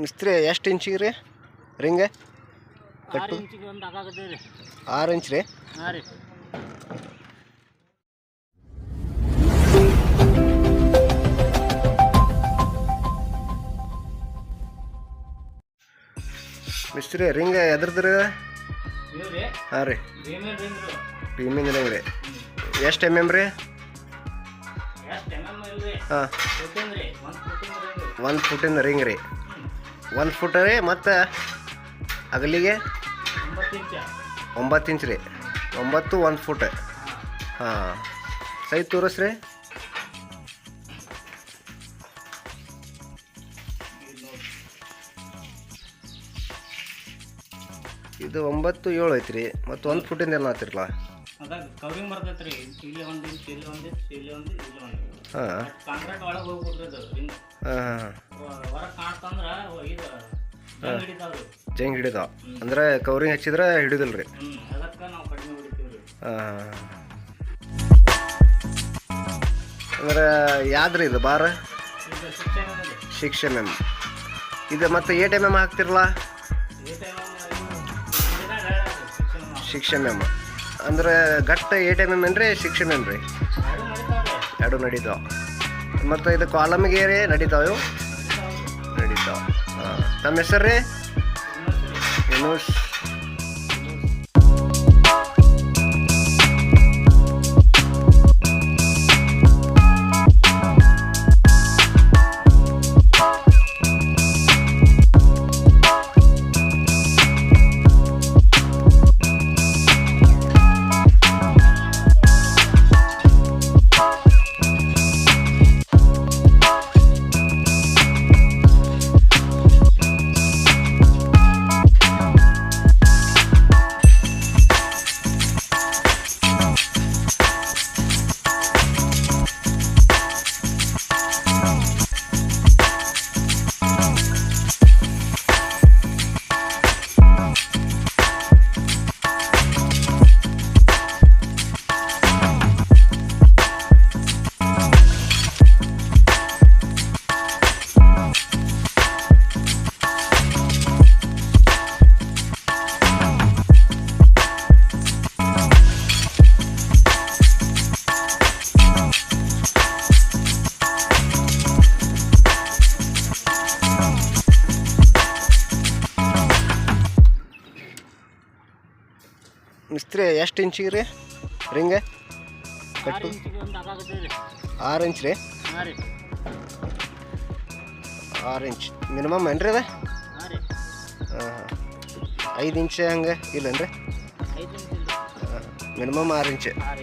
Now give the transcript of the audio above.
ಮಿಸ್ತ್ರಿ ಎಷ್ಟು ಇಂಚಿಗೆ ರೀ ರಿಂಗ? ಕಟ್ಟು? ಆರು ಇಂಚ್ ರೀ. ಮಿಸ್ತ್ರಿ ರಿಂಗ ಎದ್ರದ್ರಿ? ಹಾ ರೀ. ಭೀಮಿಂದ ರಿಂಗ್ ರೀ ಎಷ್ಟು ಎಂ ಎಂ ರೀ? ಹಾಂ. ಒಂದು ಫುಟಿಂದ ರಿಂಗ್ ರೀ. ಒಂದು ಫುಟ್ ರೀ ಮತ್ತು ಅಗಲಿಗೆ ಒಂಬತ್ತು ಇಂಚ ರೀ. ಒಂಬತ್ತು ಒಂದು ಫುಟ್. ಹಾಂ. ಸೈಜ್ ತೋರಿಸ್ರಿ. ಇದು ಒಂಬತ್ತು ಏಳು ಐತ್ರಿ ಮತ್ತು ಒಂದು ಫುಟಿಂದ ಎಲ್ಲ ಆತಿರಲ್ಲ ಹಾಂ. ಹಾಂ ಹಾಂ ಜಂಗ್ ಹಿಡಿದ. ಅಂದ್ರೆ ಕವರಿಂಗ್ ಹಚ್ಚಿದ್ರೆ ಹಿಡಿದಿಲ್ಲ ರೀ ರೀ ಹಾಂ. ಅಂದ್ರೆ ಯಾವ್ದ್ರಿ ಇದು ಬಾರ? ಶಿಕ್ಷಣ ಇದೆ ಮತ್ತು ಏಟ್ ಎಂ ಎಂ ಹಾಕ್ತಿರಲ್ಲ ಟೈಮ್ ಶಿಕ್ಷಣ ಎಂ ಅಂದ್ರೆ ಗಟ್ಟ ಏಟ್ ಎಂ ಎಂ ಏನ್ರಿ ಶಿಕ್ಷಣ ಎಂ ಎಂ ರೀ ಎರಡು ನಡೀತಾವ. ಮತ್ತು ಇದು ಕಾಲಮ್ಗೆ ರೀ ನಡೀತಾವ ತಮ್ಮ ಹೆಸರು ರೀ ಯುನೂಸ್ ಮಿಸ್ತ್ರಿ ಎಷ್ಟು ಇಂಚಿಗೆ ರೀ? ರಿಂಗ ಕಟ್ಟು? ಆರು ಇಂಚ್ ರೀ. ಆರು ಇಂಚ್ ಮಿನಿಮಮ್ ಏನು ರೀ. ಅದ? ಹಾಂ ಹಾಂ ಐದು ಇಂಚ್ ಹಂಗೆ ಇಲ್ಲನ್ರಿ? ಮಿನಿಮಮ್ ಆರು ಇಂಚ್ ಹಾಂ.